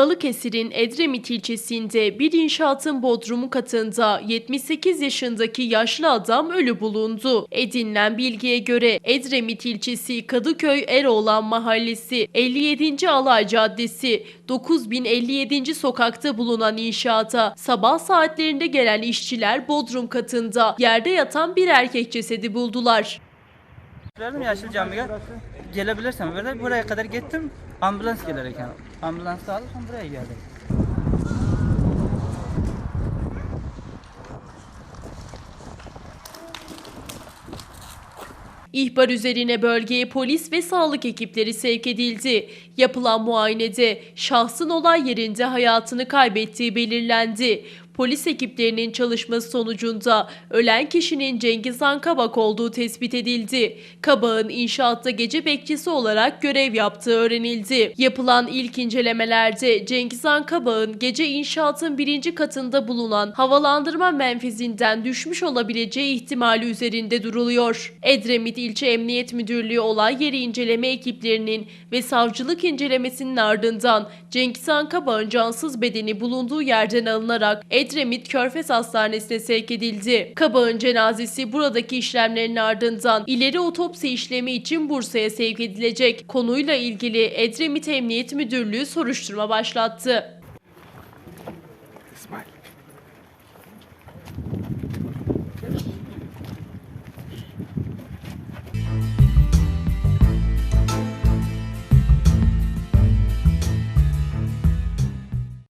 Balıkesir'in Edremit ilçesinde bir inşaatın bodrumu katında 78 yaşındaki yaşlı adam ölü bulundu. Edinilen bilgiye göre Edremit ilçesi Kadıköy Eroğlan Mahallesi 57. Alay Caddesi 9057. sokakta bulunan inşaata sabah saatlerinde gelen işçiler bodrum katında yerde yatan bir erkek cesedi buldular. Verdim Yaşlı Cami'ye. Gelebilirsem böyle buraya kadar gittim. Ambulans gelirken. Ambulans aldım buraya geldim. İhbar üzerine bölgeye polis ve sağlık ekipleri sevk edildi. Yapılan muayenede şahsın olay yerinde hayatını kaybettiği belirlendi. Polis ekiplerinin çalışması sonucunda ölen kişinin Cengizhan Kabak olduğu tespit edildi. Kabak'ın inşaatta gece bekçisi olarak görev yaptığı öğrenildi. Yapılan ilk incelemelerde Cengizhan Kabak'ın gece inşaatın birinci katında bulunan havalandırma menfezinden düşmüş olabileceği ihtimali üzerinde duruluyor. Edremit İlçe Emniyet Müdürlüğü olay yeri inceleme ekiplerinin ve savcılık incelemesinin ardından Cengizhan Kabak'ın cansız bedeni bulunduğu yerden alınarak Edremit Körfez Hastanesi'ne sevk edildi. Kabak'ın cenazesi buradaki işlemlerin ardından ileri otopsi işlemi için Bursa'ya sevk edilecek. Konuyla ilgili Edremit Emniyet Müdürlüğü soruşturma başlattı.